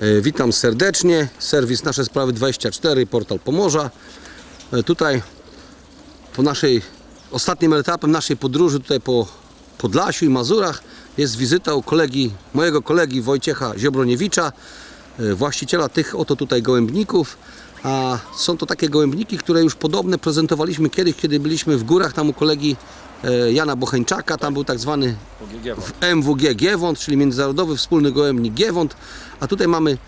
E, Witam serdecznie. Serwis Nasze Sprawy 24, portal Pomorza. E, Tutaj po naszej ostatnim etapem naszej podróży tutaj po Podlasiu i Mazurach jest wizyta u kolegi, mojego kolegi Wojciecha Ziobroniewicza, e, właściciela tych oto tutaj gołębników. A są to takie gołębniki, które już podobne prezentowaliśmy kiedyś, kiedy byliśmy w górach tam u kolegi Jana Bocheńczaka. Tam był tak zwany MWG Giewont, czyli Międzynarodowy Wspólny Gołębnik Giewont, a tutaj mamy,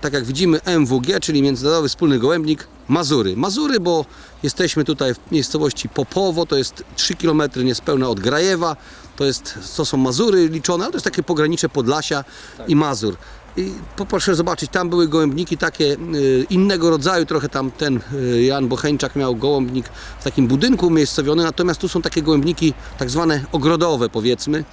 tak jak widzimy, MWG, czyli Międzynarodowy Wspólny Gołębnik Mazury. Mazury, bo jesteśmy tutaj w miejscowości Popowo, to jest 3 km niespełna od Grajewa, to, jest, to są Mazury liczone, ale to jest takie pogranicze Podlasia i Mazur. I poproszę zobaczyć, tam były gołębniki takie y, innego rodzaju, trochę tam ten y, Jan Bocheńczak miał gołębnik w takim budynku umiejscowiony, natomiast tu są takie gołębniki tak zwane ogrodowe powiedzmy.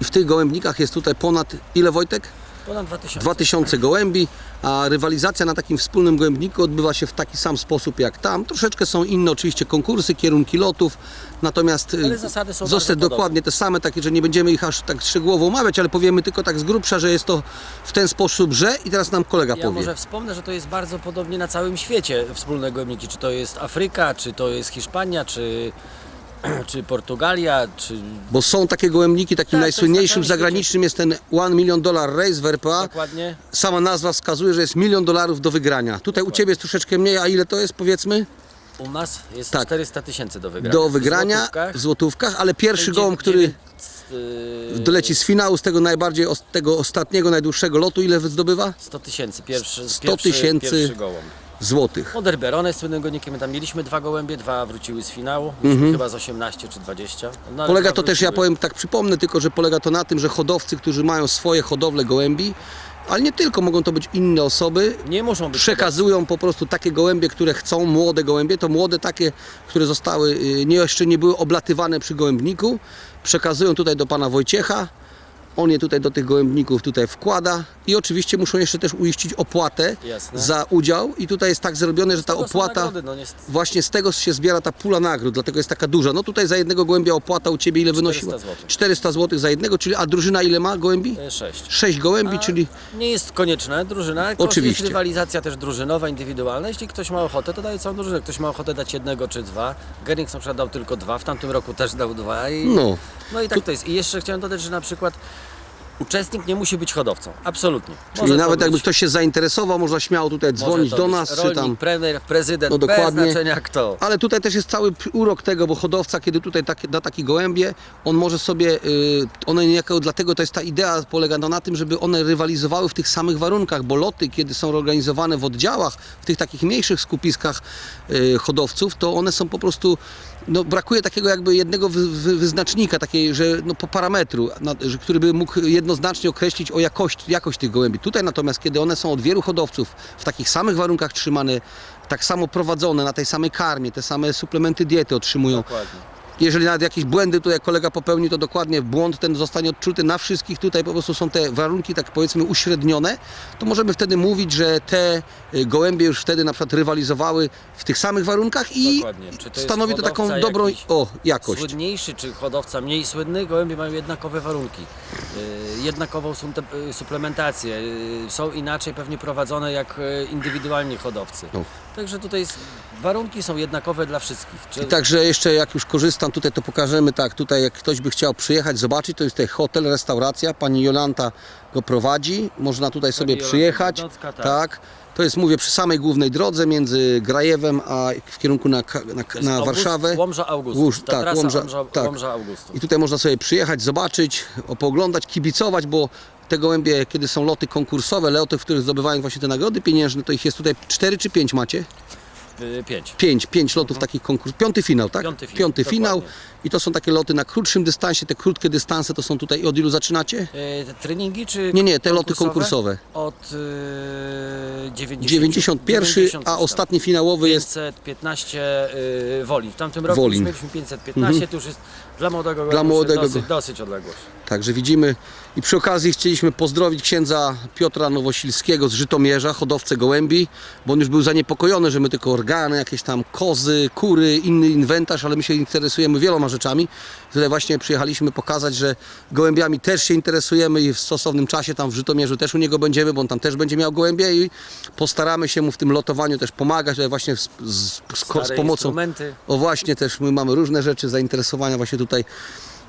I w tych gołębnikach jest tutaj ponad, ile Wojtek? Ponad 2000. 2000 gołębi, a rywalizacja na takim wspólnym gołębniku odbywa się w taki sam sposób jak tam. Troszeczkę są inne oczywiście konkursy, kierunki lotów, natomiast y, Ale zasady są zostać bardzo dokładnie te same, takie, że nie będziemy ich aż tak szczegółowo omawiać, ale powiemy tylko tak z grubsza, że jest to w ten sposób, że i teraz nam kolega Ja powie. może wspomnę, że to jest bardzo podobnie na całym świecie wspólne gołębniki. Czy to jest Afryka, czy to jest Hiszpania, czy, czy Portugalia, czy Bo są takie gołębniki, takim Tak, to jest na najsłynniejszym zagranicznym jest ten One Million Dollar Race w RPA. dokładnie Sama nazwa wskazuje, że jest milion dolarów do wygrania. Tutaj u Ciebie jest troszeczkę mniej, a ile to jest powiedzmy? u nas jest Tak. 400 tysięcy do wygrania. Do W wygrania złotówkach w złotówkach, ale pierwszy dziewię- gołąb, który yy, doleci z finału, z tego najbardziej, os- tego ostatniego, najdłuższego lotu, ile zdobywa? 100 tysięcy, pierwszy, 100 pierwszy, tysięcy. pierwszy gołąb. Złotych. Oder Berone jest słynnym gonikiem, my tam mieliśmy dwa gołębie, dwa wróciły z finału, mieliśmy chyba z 18 czy 20. No, Mhm. Polega to też, ja powiem tak, przypomnę tylko, że polega to na tym, że hodowcy, którzy mają swoje hodowle gołębi, ale nie tylko, mogą to być inne osoby, Nie muszą być przekazują po prostu takie gołębie, które chcą, młode gołębie, to młode takie, które zostały, y, nie, jeszcze nie były oblatywane przy gołębniku, przekazują tutaj do pana Wojciecha, on je tutaj do tych gołębników tutaj wkłada i oczywiście muszą jeszcze też uiścić opłatę Jasne. za udział i tutaj jest tak zrobione, że ta tego są opłata, nagrody, no właśnie z tego się zbiera ta pula nagród, dlatego jest taka duża. No tutaj za jednego gołębia opłata u Ciebie ile 400 wynosiła? złotych. 400 zł za jednego, czyli a drużyna ile ma gołębi? e, Sześć. 6 gołębi, A czyli Nie jest konieczne drużyna, tylko Oczywiście. jest rywalizacja też drużynowa, indywidualna. Jeśli ktoś ma ochotę, to daje całą drużynę. Ktoś ma ochotę dać jednego czy dwa. Gerings na przykład dał tylko dwa, w tamtym roku też dał dwa. I, no. no i tak to jest. I jeszcze chciałem dodać, że na przykład uczestnik nie musi być hodowcą. Absolutnie. Czyli Może to nawet jakby być- ktoś się zainteresował, można śmiało tutaj może dzwonić to do być nas, czy rolnik, tam. Premier, prezydent, No bez dokładnie. znaczenia kto. Ale tutaj też jest cały urok tego, bo hodowca, kiedy tutaj takie, da taki gołębie, on może sobie, y, one niejako, dlatego to jest ta idea, polega na tym, żeby one rywalizowały w tych samych warunkach, bo loty, kiedy są organizowane w oddziałach, w tych takich mniejszych skupiskach y, hodowców, to one są po prostu, no brakuje takiego jakby jednego wy, wy, wyznacznika, takiej, że no po parametru, na, że, który by mógł jednoznacznie określić o jakość, jakość tych gołębi. Tutaj natomiast, kiedy one są od wielu hodowców w takich samych warunkach trzymane, tak samo prowadzone, na tej samej karmie, te same suplementy diety otrzymują. Dokładnie. Jeżeli nawet jakieś błędy tutaj kolega popełni, to dokładnie błąd ten zostanie odczuty na wszystkich. Tutaj po prostu są te warunki, tak powiedzmy, uśrednione. To możemy wtedy mówić, że te y, gołębie już wtedy na przykład rywalizowały w tych samych warunkach i to stanowi to taką dobrą o, jakość. Słynniejszy czy hodowca mniej słynny, gołębie mają jednakowe warunki, yy, jednakową sumte- yy, suplementację, yy, są inaczej pewnie prowadzone jak indywidualni hodowcy. No. Także tutaj jest, warunki są jednakowe dla wszystkich. Czy, I także jeszcze jak już korzystam tutaj, to pokażemy tak, tutaj jak ktoś by chciał przyjechać, zobaczyć, to jest tutaj hotel, restauracja, pani Jolanta go prowadzi, można tutaj sobie Jolanta przyjechać, Godnocka, tak. tak. To jest, mówię, przy samej głównej drodze między Grajewem a w kierunku na, na, na August- Warszawę. Łomża Augustów. Łóż- tak, Łomża- Łomża, tak. Łomża Augustów. I tutaj można sobie przyjechać, zobaczyć, pooglądać, kibicować, bo te gołębie, kiedy są loty konkursowe, loty, w których zdobywają właśnie te nagrody pieniężne, to ich jest tutaj 4 czy 5 macie? Yy, pięć. 5, 5 lotów takich konkursów. Piąty finał, tak? Piąty finał, finał. dokładnie. I to są takie loty na krótszym dystansie. Te krótkie dystanse to są tutaj od ilu zaczynacie? Yy, te treningi czy Nie, nie, te loty konkursowe. Od yy, 90, 91, 90 a ostatni finałowy jest 515 yy, woli. W tamtym roku już mieliśmy 515, to już jest Dla młodego, Dla młodego dosyć, dosyć odległość. Także widzimy i przy okazji chcieliśmy pozdrowić księdza Piotra Nowosilskiego z Żytomierza, hodowcę gołębi, bo on już był zaniepokojony, że my tylko organy, jakieś tam kozy, kury, inny inwentarz, ale my się interesujemy wieloma rzeczami. Tutaj właśnie przyjechaliśmy pokazać, że gołębiami też się interesujemy i w stosownym czasie tam w Żytomierzu też u niego będziemy, bo on tam też będzie miał gołębie i postaramy się mu w tym lotowaniu też pomagać, tutaj właśnie z, z, z, z pomocą o właśnie, też my mamy różne rzeczy, zainteresowania właśnie tutaj.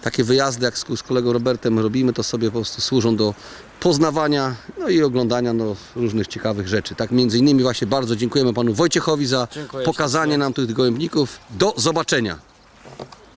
Takie wyjazdy, jak z, z kolegą Robertem robimy, to sobie po prostu służą do poznawania no i oglądania no, różnych ciekawych rzeczy. Tak, między innymi właśnie bardzo dziękujemy panu Wojciechowi za Dziękuję pokazanie nam tych gołębników. Do zobaczenia.